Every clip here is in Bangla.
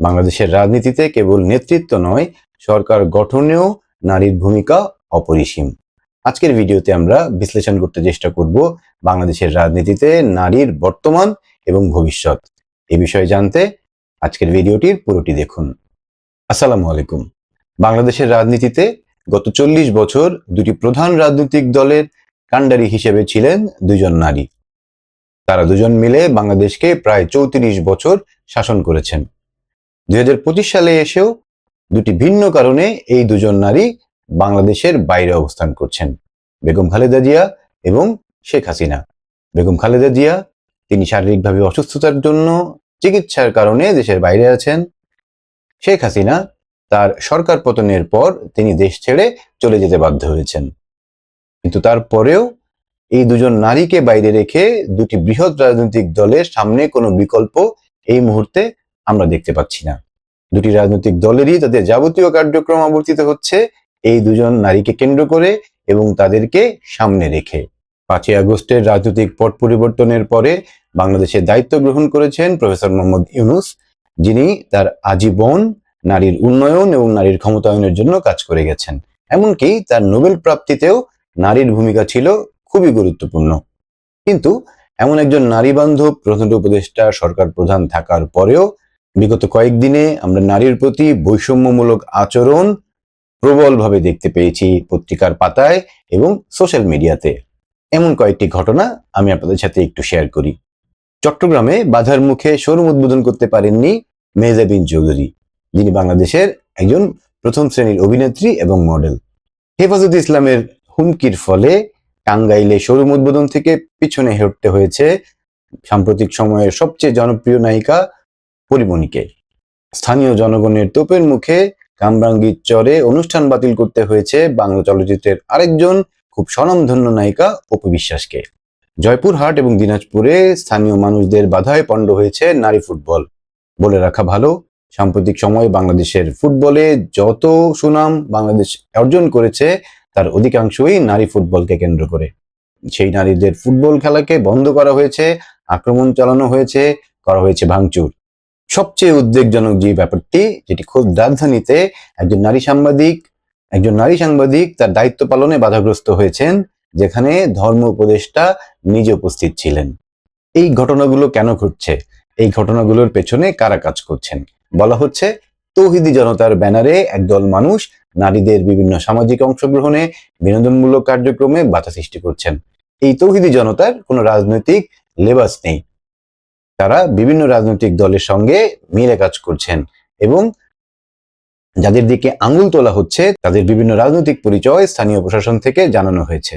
বাংলাদেশের রাজনীতিতে কেবল নেতৃত্ব নয়, সরকার গঠনেও নারীর ভূমিকা অপরিসীম। আজকের ভিডিওতে আমরা বিশ্লেষণ করতে চেষ্টা করব বাংলাদেশের রাজনীতিতে নারীর বর্তমান এবং ভবিষ্যৎ। এ বিষয়ে জানতে আজকের ভিডিওটির পুরোটি দেখুন। আসসালামু আলাইকুম। বাংলাদেশের রাজনীতিতে গত চল্লিশ বছর দুটি প্রধান রাজনৈতিক দলের কাণ্ডারি হিসেবে ছিলেন দুজন নারী। তারা দুজন মিলে বাংলাদেশকে প্রায় চৌত্রিশ বছর শাসন করেছেন। দুই হাজার পঁচিশ সালে এসেও দুটি ভিন্ন কারণে এই দুজন নারী বাংলাদেশের বাইরে অবস্থান করছেন। বেগম খালেদা জিয়া এবং শেখ হাসিনা। বেগম খালেদা জিয়া তিনি শারীরিকভাবে অসুস্থতার জন্য চিকিৎসার কারণে দেশের বাইরে আছেন। শেখ হাসিনা তার সরকার পতনের পর তিনি দেশ ছেড়ে চলে যেতে বাধ্য হয়েছেন। কিন্তু তারপরেও এই দুজন নারীকে বাইরে রেখে দুটি বৃহৎ রাজনৈতিক দলের সামনে কোনো বিকল্প এই মুহূর্তে আমরা দেখতে পাচ্ছি না। দুটি রাজনৈতিক দলেরই তাদের যাবতীয় কার্যক্রম আবর্তিত হচ্ছে। এই দুজন নারীকে কেন্দ্র করে এবং তাদেরকে সামনে রেখে। পাঁচই আগস্টের রাজনৈতিক পট পরিবর্তনের পরে বাংলাদেশের দায়িত্ব গ্রহণ করেছেন প্রফেসর মোহাম্মদ ইউনুস, যিনি তার আজীবন নারীর উন্নয়ন এবং নারীর ক্ষমতায়নের জন্য কাজ করে গেছেন। এমনকি তার নোবেল প্রাপ্তিতেও নারীর ভূমিকা ছিল খুবই গুরুত্বপূর্ণ। কিন্তু এমন একজন নারী বান্ধব প্রধান উপদেষ্টা সরকার প্রধান থাকার পরেও বিগত কয়েকদিনে আমরা নারীর প্রতি বৈষম্যমূলক আচরণ প্রবলভাবে দেখতে পেয়েছি পত্রিকার পাতায় এবং সোশ্যাল মিডিয়াতে। এমন কয়েকটি ঘটনা আমি আপনাদের সাথে একটু শেয়ার করি। চট্টগ্রামে বাধার মুখে শোরুম উদ্বোধন করতে পারেননি মেহজাবিন চৌধুরী। যিনি বাংলাদেশের একজন প্রথম শ্রেণির অভিনেত্রী এবং মডেল। হেফাজত ইসলামের হুমকির ফলে টাঙ্গাইলে শোরুম উদ্বোধন থেকে পিছনে হটতে হয়েছে সাম্প্রতিক সময়ের সবচেয়ে জনপ্রিয় নায়িকা পরিমণিকে। স্থানীয় জনগণের তোপের মুখে কামরাঙ্গীর চরে অনুষ্ঠান বাতিল করতে হয়েছে বাংলা চলচ্চিত্রের আরেকজন খুব স্বনামধন্য নায়িকা অপু বিশ্বাসকে। জয়পুরহাট এবং দিনাজপুরে স্থানীয় মানুষদের বাধায় পণ্ড হয়েছে নারী ফুটবল। বলে রাখা ভালো, সাম্প্রতিক সময়ে বাংলাদেশের ফুটবলে যত সুনাম বাংলাদেশ অর্জন করেছে, তার অধিকাংশই নারী ফুটবলকে কেন্দ্র করে। সেই নারীদের ফুটবল খেলাকে বন্ধ করা হয়েছে, আক্রমণ চালানো হয়েছে, করা হয়েছে ভাঙচুর। সবচেয়ে উদ্বেগজনক যে ব্যাপারটি, যেটি খুব রাজধানীতে একজন নারী সাংবাদিক, একজন নারী সাংবাদিক তার দায়িত্ব পালনে বাধাগ্রস্ত হয়েছেন, যেখানে ধর্ম উপদেষ্টা নিজে উপস্থিত ছিলেন। এই ঘটনাগুলো কেন ঘটছে? এই ঘটনাগুলোর পেছনে কারা কাজ করছেন? বলা হচ্ছে, তৌহিদি জনতার ব্যানারে একদল মানুষ নারীদের বিভিন্ন সামাজিক অংশগ্রহণে বিনোদনমূলক কার্যক্রমে বাধা সৃষ্টি করছেন। এই তৌহিদি জনতার কোনো রাজনৈতিক লেবাস নেই। তারা বিভিন্ন রাজনৈতিক দলের সঙ্গে মিলে কাজ করছেন এবং যাদের দিকে আঙুল তোলা হচ্ছে, তাদের বিভিন্ন রাজনৈতিক পরিচয় স্থানীয় প্রশাসন থেকে জানানো হয়েছে।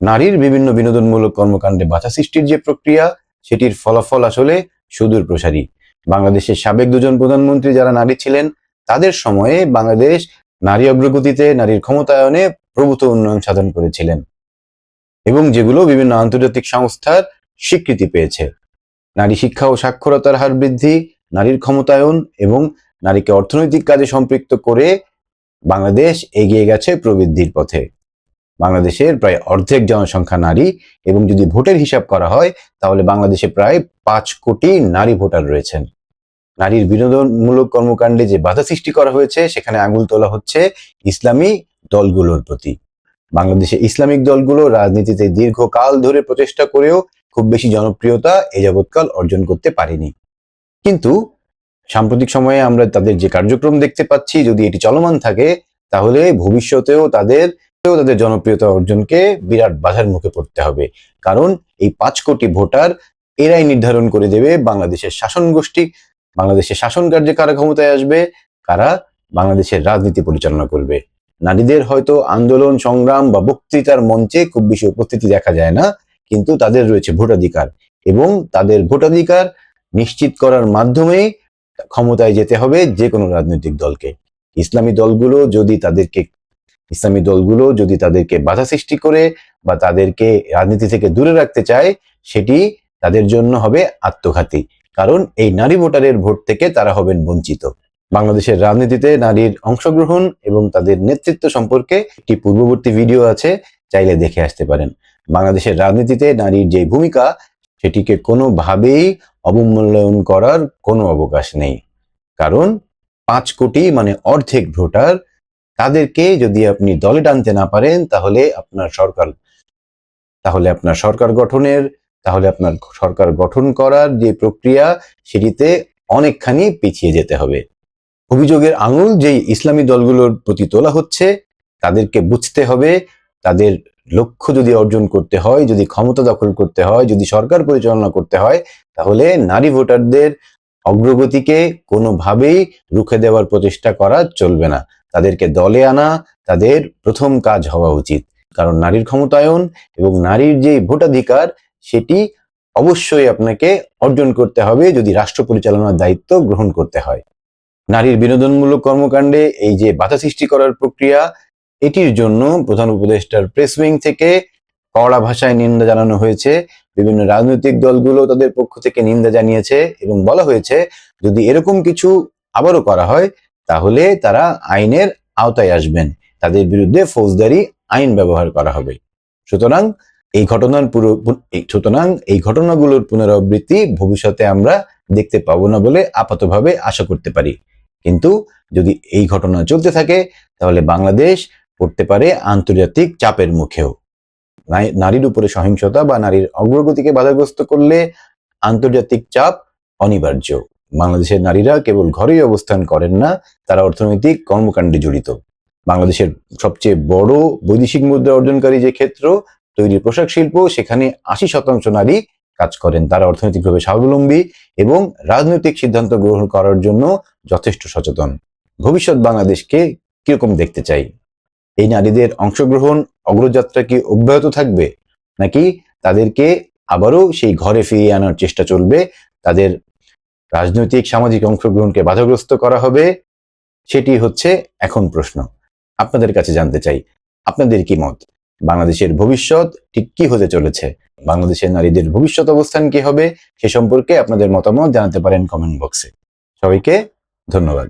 নারীর বিভিন্ন বিনোদনমূলক কর্মকাণ্ডে বাধা সৃষ্টির যে প্রক্রিয়া, সেটির ফলাফল আসলে সুদূর প্রসারী। বাংলাদেশের সাবেক দুজন প্রধানমন্ত্রী যারা নারী ছিলেন, তাদের সময়ে বাংলাদেশ নারী অগ্রগতিতে, নারীর ক্ষমতায়নে প্রভূত উন্নয়ন সাধন করেছিলেন। এবং যেগুলো বিভিন্ন আন্তর্জাতিক সংস্থার স্বীকৃতি পেয়েছে। নারী শিক্ষা ও সাক্ষরতার হার বৃদ্ধি, নারীর ক্ষমতায়ন এবং নারীকে অর্থনৈতিক কাজে সম্পৃক্ত করে বাংলাদেশ এগিয়ে গেছে প্রবৃদ্ধির পথে। বাংলাদেশের প্রায় অর্ধেক জনসংখ্যা নারী এবং যদি ভোটের হিসাব করা হয়, তাহলে বাংলাদেশে প্রায় পাঁচ কোটি নারী ভোটার রয়েছেন। নারীর বিনোদনমূলক কর্মকাণ্ডে যে বাধা সৃষ্টি করা হয়েছে, সেখানে আঙুল তোলা হচ্ছে ইসলামী দলগুলোর প্রতি। বাংলাদেশে ইসলামিক দলগুলো রাজনীতিতে দীর্ঘকাল ধরে প্রচেষ্টা করেও খুব বেশি জনপ্রিয়তা এ যাবৎকাল অর্জন করতে পারেনি। কিন্তু সাম্প্রতিক সময়ে আমরা তাদের যে কার্যক্রম দেখতে পাচ্ছি, যদি এটি চলমান থাকে, তাহলে ভবিষ্যতেও তাদের তাদের জনপ্রিয়তা অর্জনকে বিরাট বাধার মুখে পড়তে হবে। কারণ এই পাঁচ কোটি ভোটার এরাই নির্ধারণ করে দেবে বাংলাদেশের শাসন গোষ্ঠী, বাংলাদেশের শাসন কার্যে কারা ক্ষমতায় আসবে, কারা বাংলাদেশের রাজনীতি পরিচালনা করবে। নারীদের হয়তো আন্দোলন, সংগ্রাম বা বক্তৃতার মঞ্চে খুব বেশি উপস্থিতি দেখা যায় না। কিন্তু তাদের রয়েছে ভোটাধিকার এবং তাদের ভোটাধিকার নিশ্চিত করার মাধ্যমে ক্ষমতায় যেতে হবে যে কোনো রাজনৈতিক দলকে। ইসলামী দলগুলো যদি তাদেরকে, ইসলামী দলগুলো যদি তাদেরকে বাধা সৃষ্টি করে বা তাদেরকে রাজনীতি থেকে দূরে রাখতে চায়, সেটি তাদের জন্য হবে আত্মঘাতী। কারণ এই নারী ভোটারের ভোট থেকে তারা হবেন বঞ্চিত। বাংলাদেশের রাজনীতিতে নারীর অংশগ্রহণ এবং তাদের নেতৃত্ব সম্পর্কে একটি পূর্ববর্তী ভিডিও আছে, চাইলে দেখে আসতে পারেন। বাংলাদেশের রাজনীতিতে নারীর যে ভূমিকা, সেটিকে কোনোভাবেই অবমূল্যায়ন করার কোনো অবকাশ নেই। কারণ পাঁচ কোটি মানে অর্ধেক ভোটার, তাদেরকে যদি আপনি দলে টানতে না পারেন, তাহলে আপনার সরকার, তাহলে আপনার সরকার গঠনের, তাহলে আপনার সরকার গঠন করার যে প্রক্রিয়া, সেটিতে অনেকখানি পিছিয়ে যেতে হবে। অভিযোগের আঙুল যেই ইসলামী দলগুলোর প্রতি তোলা হচ্ছে, তাদেরকে বুঝতে হবে, তাদের লক্ষ্য যদি অর্জন করতে হয়, যদি ক্ষমতা দখল করতে হয়, যদি সরকার পরিচালনা করতে হয়, তাহলে নারী ভোটারদের অগ্রগতিকে কোনোভাবেই রুখে দেওয়ার প্রচেষ্টা করা চলবে না। তাদেরকে দলে আনা তাদের প্রথম কাজ হওয়া উচিত। কারণ নারীর ক্ষমতায়ন এবং নারীর যে ভোটাধিকার, সেটি অবশ্যই আপনাকে অর্জন করতে হবে যদি রাষ্ট্র পরিচালনার দায়িত্ব গ্রহণ করতে হয়। নারীর বিনোদনমূলক কর্মকাণ্ডে এই যে বাধা সৃষ্টি করার প্রক্রিয়া এটির জন্য প্রধান উপদেষ্টার প্রেস উইং থেকে কড়া ভাষায় নিন্দা জানানো হয়েছে। বিভিন্ন রাজনৈতিক দলগুলো তাদের পক্ষ থেকে নিন্দা জানিয়েছে এবং বলা হয়েছে, যদি এরকম কিছু আবারও করা হয়, তাহলে তারা আইনের আওতায় আসবেন। তাদের বিরুদ্ধে ফৌজদারি আইন ব্যবহার করা হবে। সুতরাং এই ঘটনার পুরো সুতরাং এই ঘটনাগুলোর পুনরাবৃত্তি ভবিষ্যতে আমরা দেখতে পাবো না বলে আপাতভাবে আশা করতে পারি। কিন্তু যদি এই ঘটনা চলতে থাকে, তাহলে বাংলাদেশ পড়তে পারে আন্তর্জাতিক চাপের মুখেও। নারী- নারীর উপরে সহিংসতা বা নারীর অগ্রগতিকে বাধাগ্রস্ত করলে আন্তর্জাতিক চাপ অনিবার্য। বাংলাদেশের নারীরা কেবল ঘরেই অবস্থান করেন না, তারা অর্থনৈতিক কর্মকাণ্ডে জড়িত। বাংলাদেশের সবচেয়ে বড় বৈদেশিক মুদ্রা অর্জনকারী যে ক্ষেত্র, তৈরি পোশাক শিল্প, সেখানে আশি শতাংশ নারী কাজ করেন। তারা অর্থনৈতিকভাবে স্বাবলম্বী এবং রাজনৈতিক সিদ্ধান্ত গ্রহণ করার জন্য যথেষ্ট সচেতন। ভবিষ্যৎ বাংলাদেশকে কীরকম দেখতে চাই? এই নারীদের অংশগ্রহণ অগ্রযাত্রা কি অব্যাহত থাকবে? নাকি তাদেরকে আবারও সেই ঘরে ফিরিয়ে আনার চেষ্টা চলবে? তাদের রাজনৈতিক, সামাজিক অংশগ্রহণকে বাধাগ্রস্ত করা হবে? সেটি হচ্ছে এখন প্রশ্ন। আপনাদের কাছে জানতে চাই, আপনাদের কি মত? বাংলাদেশের ভবিষ্যৎ ঠিক কি হতে চলেছে? বাংলাদেশের নারীদের ভবিষ্যৎ অবস্থান কি হবে? সে সম্পর্কে আপনাদের মতামত জানাতে পারেন কমেন্ট বক্সে। সবাইকে ধন্যবাদ।